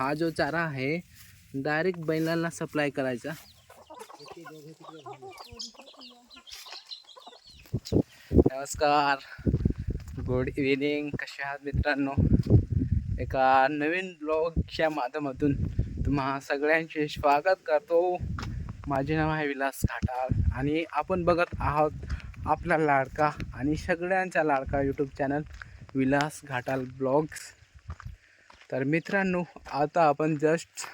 हा जो चारा आहे डायरेक्ट बैलांना सप्लाय करायचा. नमस्कार. गुड इव्हिनिंग कसे आहात मित्रांनो? एका नवीन ब्लॉगच्या माध्यमातून तुम्हा सगळ्यांचे स्वागत करतो. माझे नाव आहे विलास घाटाळ आणि आपण बघत आहोत आपला लाडका आणि सगळ्यांचा लाडका YouTube channel Vilas Ghatal blogs तर मित्रांनो आता आपण जस्ट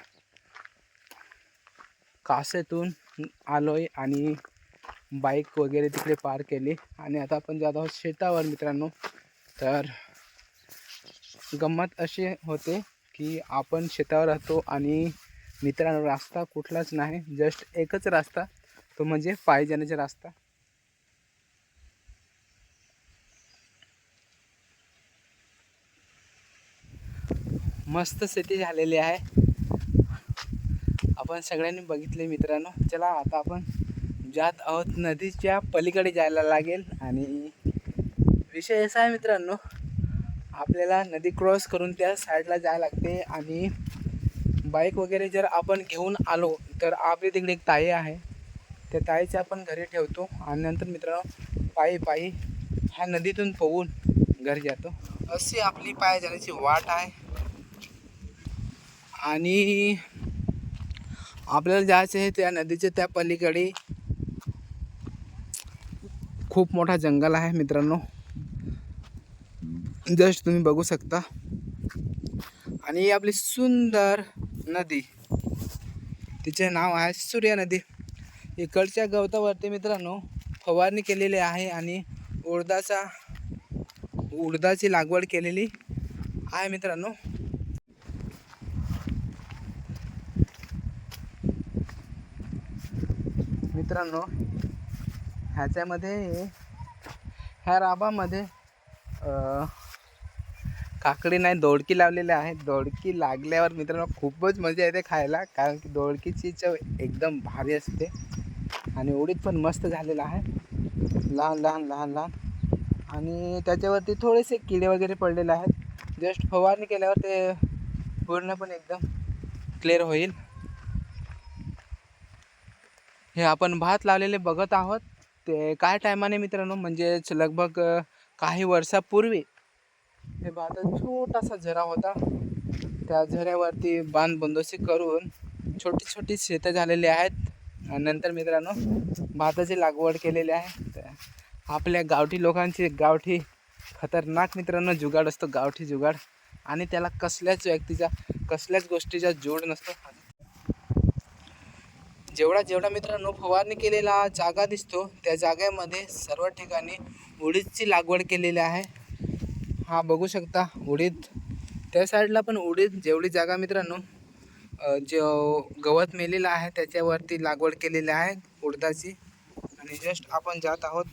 कासेतून आलो आहे आणि बाईक वगैरे तिकडे पार केली. आणि आता आपण जात आहोत शेतावर मित्रांनो. तर गंमत अशी होते की आपण शेतावर राहतो आणि मित्रांनो रास्ता कुठलाच नाही. जस्ट एकच रास्ता तो म्हणजे पायी जाण्याचा रास्ता. मस्त शेती झालेली आहे. आपण सगळ्यांनी बघितले मित्रांनो. चला आता आपण जात आहोत नदीच्या पलीकडे जायला लागेल. आणि विषय असा आहे मित्रांनो आपल्याला नदी क्रॉस करून त्या साईडला जायला लागते. आणि बाईक वगैरे जर आपण घेऊन आलो तर आपली तिकडे एक ताई आहे. त्या ताईचे आपण घरी ठेवतो. आणि नंतर मित्रांनो पायी पायी ह्या नदीतून पोहून घरी जातो. अशी आपली पाय जाण्याची वाट आहे. आणि आपल्याला जायचं आहे त्या नदीच्या त्या पलीकडे. खूप मोठा जंगल आहे मित्रांनो. जस्ट तुम्ही बघू शकता. आणि ही आपली सुंदर नदी. तिचे नाव आहे सूर्या नदी. इकडच्या गवतावरती मित्रांनो फवारणी केलेली आहे आणि उडदाचा उडदाची लागवड केलेली आहे मित्रांनो. मित्रांनो ह्याच्यामध्ये ह्या राबामध्ये काकडी नाही दोडकी लावलेली आहे. दोडकी लागल्यावर मित्रांनो खूपच मजा येते खायला कारण की दोडकीची चव एकदम भारी असते आणि उडीद पण मस्त झालेला आहे. लहान लहान लहान लहान. आणि त्याच्यावरती थोडेसे किडे वगैरे पडलेले आहेत. जस्ट फवारणी केल्यावर ते पूर्णपणे एकदम क्लिअर होईल. हे आपण भात लावलेले बघत आहोत. ते काय टायमाने मित्रांनो? म्हणजेच लगभग काही वर्षापूर्वी हे भाताचा छोटासा झरा होता. त्या झऱ्यावरती बांध बंदोबस्ती करून छोटी छोटी शेतं झालेली आहेत. आणि नंतर मित्रांनो भाताची लागवड केलेली आहे. आपल्या गावठी लोकांची गावठी खतरनाक मित्रांनो जुगाड असतो. गावठी जुगाड. आणि त्याला कसल्याच व्यक्तीचा कसल्याच गोष्टीचा जोड नसतो. जेवढा जेवढा मित्रांनो फवारणी केलेला जागा दिसतो त्या जागेमध्ये सर्व ठिकाणी उडीदची लागवड केलेली आहे. हा बघू शकता उडीद. त्या साईडला पण उडीद जेवढी जागा मित्रांनो जे जो गवत मेलेलं आहे त्याच्यावरती लागवड केलेली आहे उडदाची. आणि जस्ट आपण जात आहोत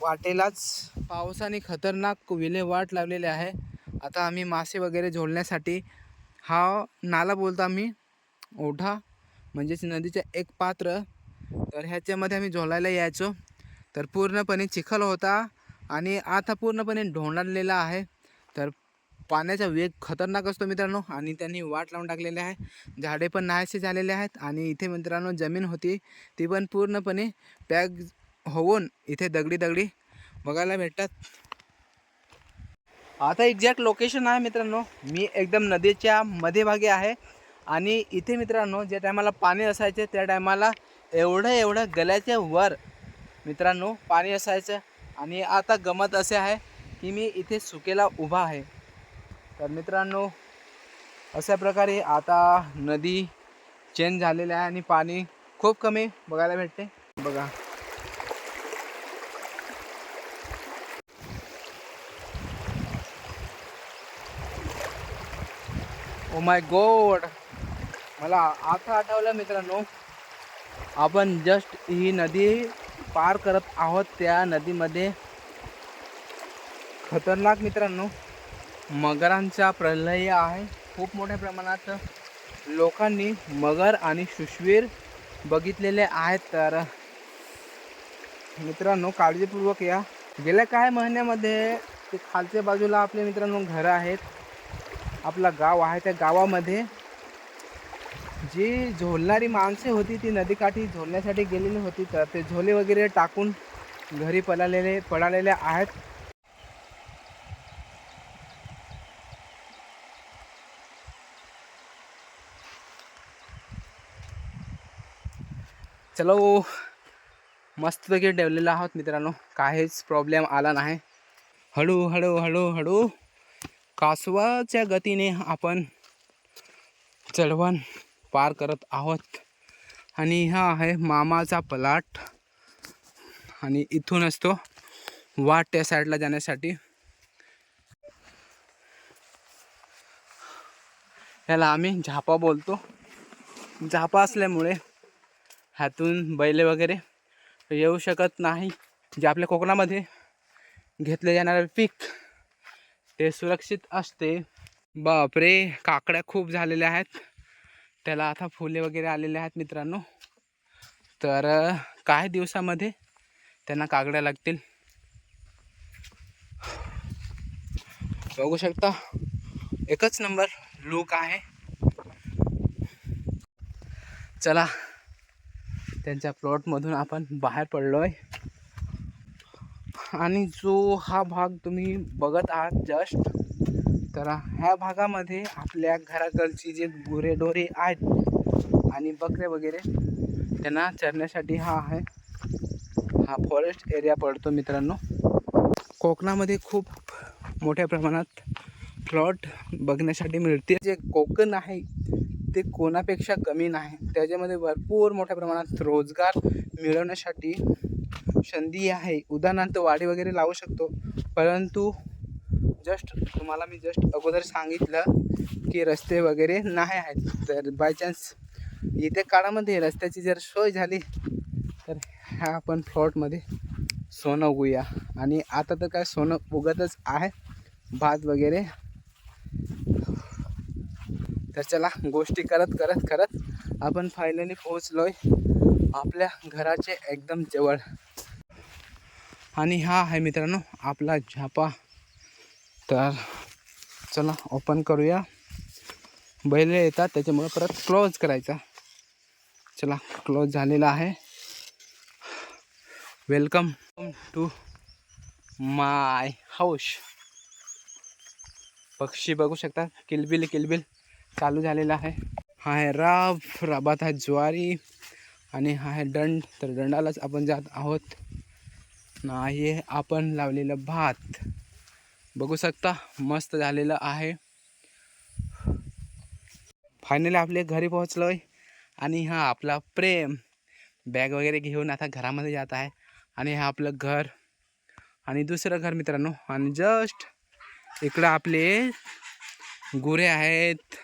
वाटेलाच. पावसाने खतरनाक विल्हेवाट लावलेली आहे. आता आम्ही मासे वगैरे झोलण्यासाठी हा नाला बोलतो आम्ही ओढा. म्हणजेच नदीचं एक पात्र. तर ह्याच्यामध्ये आम्ही झोलायला यायचो. तर पूर्णपणे चिखल होता आणि आता पूर्णपणे ढोंडाळलेला आहे. तर पाण्याचा वेग खतरनाक असतो मित्रांनो आणि त्यांनी वाट लावून टाकलेले आहे. झाडे पण नाहीसे झालेले आहेत आणि इथे मित्रांनो जमीन होती. ती पण पूर्णपणे पॅक होऊन इथे दगडी दगडी बघायला भेटतात. आता एक्झॅक्ट लोकेशन आहे मित्रांनो. मी एकदम नदीच्या मध्यभागी आहे. आणि इथे मित्रांनो ज्या टायमाला पाणी असायचे त्या टायमाला एवढं एवढं गल्याच्या वर मित्रांनो पाणी असायचं. आणि आता गमत असे आहे की मी इथे सुकेला उभा आहे. तर मित्रांनो अशा प्रकारे आता नदी चेंज झालेली आहे आणि पाणी खूप कमी बघायला भेटते. बघा. ओ माय गोड मला आता आठवलं मित्रांनो आपण जस्ट ही नदी पार करत आहोत त्या नदीमध्ये. खतरनाक मित्रांनो मगरांचा प्रलय आहे. खूप मोठ्या प्रमाणात लोकांनी मगर आणि शुशवीर बघितलेले आहेत. तर मित्रांनो काळजीपूर्वक या. गेल्या काही महिन्यामध्ये ते खालच्या बाजूला आपले मित्रांनो घरं आहेत. आपला गाव आहे त्या गावामध्ये. जी झोलणारी माणसे होती ती नदीकाठी झोलण्यासाठी गेलेली होती तर ते झोले वगैरे टाकून घरी पळालेले पळालेले आहेत. चलो मस्तपैकी ठेवलेलं आहोत मित्रांनो. काहीच प्रॉब्लेम आला नाही. हळू हळू हळू हळू. कासवाच्या गतीने आपण चढवण पार करत आहोत. आणि हा आहे मामाचा पलाट आणि इथून असतो वाट त्या साईडला जाण्यासाठी. याला आम्ही झापा बोलतो. झापा असल्यामुळे ह्यातून बैले वगैरे येऊ शकत नाही. जे आपल्या कोकणामध्ये घेतले जाणारे पीक ते सुरक्षित असते. बापरे काकड्या खूप झालेल्या आहेत. त्याला आता फुले वगैरे आलेले आहेत मित्रांनो. तर काही दिवसामध्ये त्यांना कागड्या लागतील? बघू शकता. एकच नंबर लूक आहे. चला त्यांच्या प्लॉटमधून आपण बाहेर पडलो आहे आणि जो हा भाग तुम्ही बघत आहात जस्ट तर ह्या भागामध्ये आपल्या घराकडची जे गुरेढोरे आहेत आणि बकरे वगैरे त्यांना चरण्यासाठी हा आहे. हा फॉरेस्ट एरिया पडतो मित्रांनो. कोकणामध्ये खूप मोठ्या प्रमाणात प्लॉट बघण्यासाठी मिळते. जे कोकण आहे ते कोणापेक्षा कमी नाही. त्याच्यामध्ये भरपूर मोठ्या प्रमाणात रोजगार मिळवण्यासाठी संधी आहे. उदाहरणार्थ वाडी वगैरे लावू शकतो. परंतु जस्ट तुम्हाला मी जस्ट अगोदर सांगितलं की रस्ते वगैरे नाही आहेत. तर बाय चान्स येत्या काळामध्ये रस्त्याची जर सोय झाली तर ह्या आपण प्लॉटमध्ये सोनं उगूया आणि आता तर काय सोनं उगतच आहे. भात वगैरे. तर चला गोष्टी करत करत करत आपण फायनली पोहोचलोय आपल्या घराचे एकदम जवळ. आणि हा आहे मित्रांनो आपला झापा. तर चला ओपन करूया. बैल येतात त्याच्यामुळं परत क्लोज करायचा. चला क्लोज झालेला आहे. वेलकम टू माय हाऊस पक्षी बघू शकता. किलबिल किलबिल चालू झालेला आहे. हा आहे राब राबात आहे ज्वारी आणि हा आहे दंड. तर दंडालाच आपण जात आहोत. नाही आपण लावलेलं भात. बघू शकता मस्त झालेलं आहे. फायनली आपले घरी पोहोचलो आहे आणि हा आपला प्रेम बॅग वगैरे घेऊन आता घरामध्ये जात आहे. आणि हा आपलं घर आणि दुसरं घर मित्रांनो. आणि जस्ट इकडं आपले गुरे आहेत.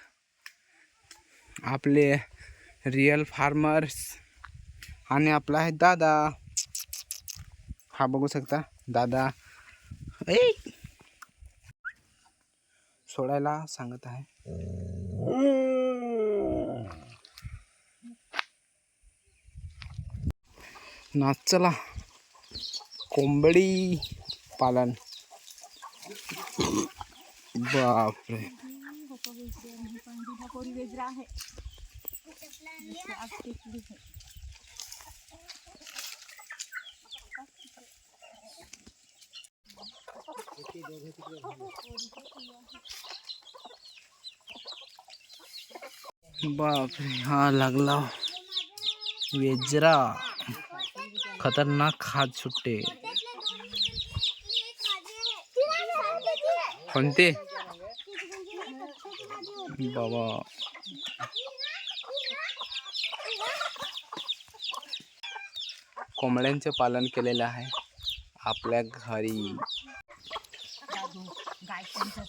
आपले रिअल फार्मर्स आणि आपला आहे दादा. हा बघू शकता दादा. ए सोडायला सांगत आहे? ना चला. कोंबडी पालन. बापरे. बापरे, हा, लागला। वेजरा। खतरनाक खाद सुट्टे। कोणते? बाबा। कोंबड्यांचे पालन केलेलं आहे आपल्या घरी.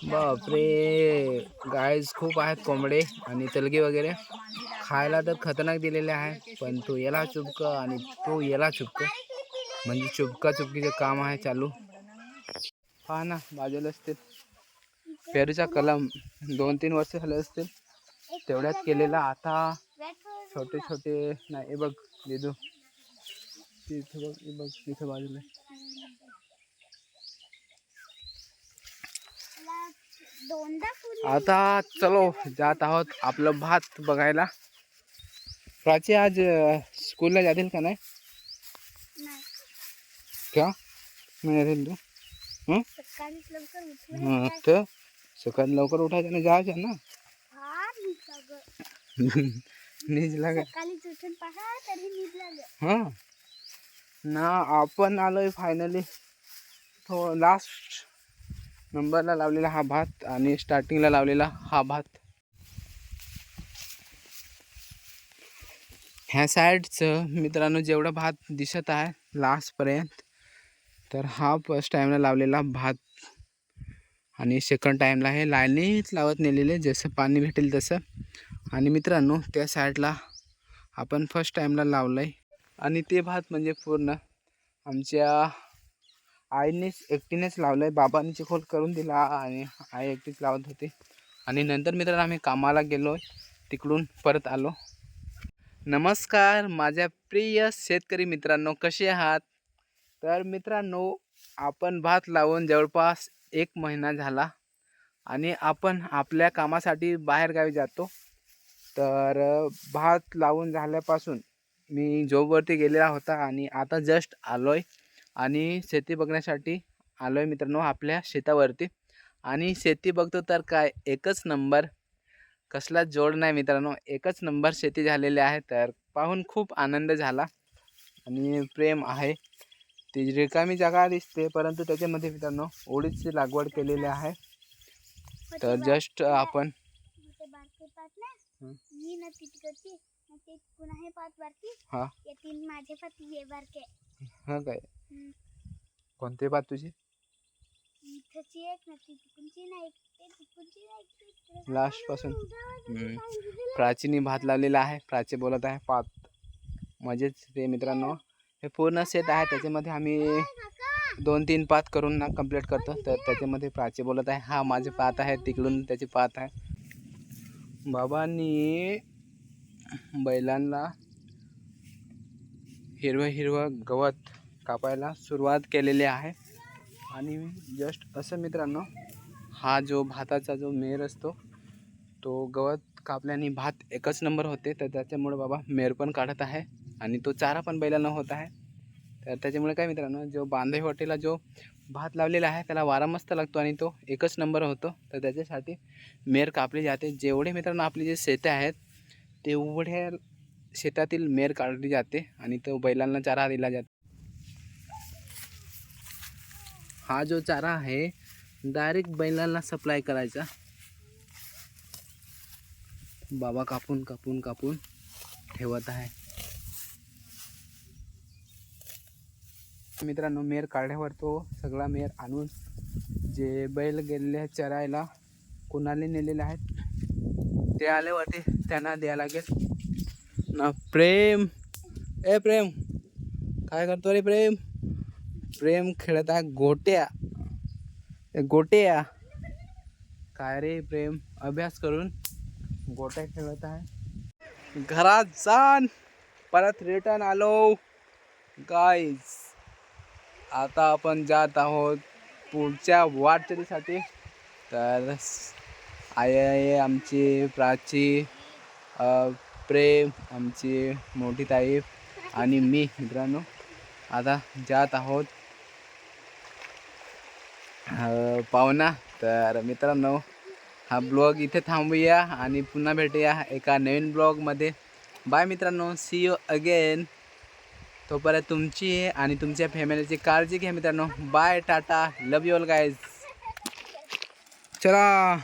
बापरे. गायज खूप आहेत कोंबडे आणि तलगे वगैरे. खायला तर खतरनाक दिलेले आहे पण तो याला चुपक आणि तो याला चुपक. म्हणजे चुपका चुपकीचं काम आहे चालू. हा ना बाजूला असतील. पेरूचा कलम दोन तीन वर्ष झाले असतील. तेवढ्यात केलेला आता छोटे छोटे नाही बघ दिदू तिथं बघ बघ तिथं बाजूला दोनदा फुल आता चलो जात आहोत आपलं भात बघायला. प्राची आज स्कूलला जातील का नाही? का? नाही जातील तू? हं? तर सकाळी लवकर उठायचं ना जायचं ना? नीज हां? ना आपण आलोय फायनली तो लास्ट नंबरला लावलेला हा भात आणि स्टार्टिंगला लावलेला हा भात. ह्या साईडचं मित्रांनो जेवढा भात दिसत आहे लास्टपर्यंत तर हा फर्स्ट टाईमला लावलेला भात. आणि सेकंड टाईमला हे लाईनीच लावत नेलेले जसं पाणी भेटेल तसं. आणि मित्रांनो त्या साईडला आपण फर्स्ट टाईमला लावलं आहे आणि ते भात म्हणजे पूर्ण आमच्या आईनेच एकटीनेच लावलं आहे बाबांनी चिखोल करून दिला आणि आई एकटीच लावत होती. आणि नंतर मित्रांनो आम्ही कामाला गेलो तिकडून परत आलो. नमस्कार माझ्या प्रिय शेतकरी मित्रांनो कसे आहात? तर मित्रांनो आपण भात लावून जवळपास एक महिना झाला आणि आपण आपल्या कामासाठी बाहेरगावी जातो. तर भात लावून झाल्यापासून मी जॉबवरती गेलेला होता आणि आता जस्ट आलो आहे आणि शेती बघण्यासाठी आलो आहे मित्रांनो आपल्या शेतावरती. आणि शेती बघतो तर काय एकच नंबर कसलाच जोड नाही मित्रांनो. एकच नंबर शेती झालेली आहे तर पाहून खूप आनंद झाला. आणि प्रेम आहे. ती रिकामी जागा दिसते परंतु त्याच्यामध्ये मित्रांनो ओळीची लागवड केलेली आहे. तर जस्ट आपण हं. काय. कोणते बात तुझी? इथंची एक ना ती तिकडची ना एक ते तिकडची ना एक ते इकडे. Last पासून. हं. प्राचीनी भात लावलेला आहे प्राची बोलत आहे पात. मजेच ते मित्रांनो. हे पूर्ण सेट आहे त्याच्यामध्ये आम्ही काका, दोन तीन पात करून ना कंप्लीट करतो. तर त्याच्यामध्ये प्राची बोलत आहे हा माझे पात आहे तिकडून त्याची पात आहे. बाबांनी बैलांना हिरवं हिरवं गवत कापायला सुरुवात केलेली आहे. आणि जस्ट असं मित्रांनो हा जो भाताचा जो मेर असतो तो गवत कापल्याने भात एकच नंबर होते. तर त्याच्यामुळे बाबा मेर पण काढत आहे आणि तो चारा पण बैलांना होत आहे. तर त्याच्यामुळे काय मित्रांनो जो बांधे जो भात लावलेला आहे त्याला वारा मस्त लागतो आणि तो एकच नंबर होतो. तर त्याच्यासाठी मेर कापली जाते. जेवढे मित्रांनो आपली जे शेते आहेत तेवढ्या शेतातील मेर काढली जाते आणि तो बैलांना चारा दिला जातो. हा जो चारा आहे डायरेक्ट बैलांना सप्लाय करायचा. बाबा कापून कापून कापून ठेवत आहे. मित्रांनो मेर काढल्यावर तो सगळा मेर आणून जे बैल गेलेले चरायला कोणाला नेलेले आहेत ते आल्यावरती त्यांना द्यायला लागेल. ना प्रेम. ए प्रेम. काय करतो रे प्रेम? प्रेम खेळत आहे गोट्या गोट्या. काय रे प्रेम? अभ्यास करून. गोट्या खेळत आहे. घरात जाण. परत रिटर्न आलो. गाईज आता आपण जात आहोत पुढच्या वाटचालीसाठी. तर आई आहे आमची प्राची प्रेम आमची मोठी ताई आणि मी मित्रांनो. आता जात आहोत. पाहुणा. तर मित्रांनो हा ब्लॉग इथे थांबूया आणि पुन्हा भेटूया एका नवीन ब्लॉगमध्ये. बाय मित्रांनो. सी यू अगेन तोपर्यंत तुमची आणि तुमच्या फॅमिलीची काळजी घ्या मित्रांनो. Bye tata. Love you all guys चला.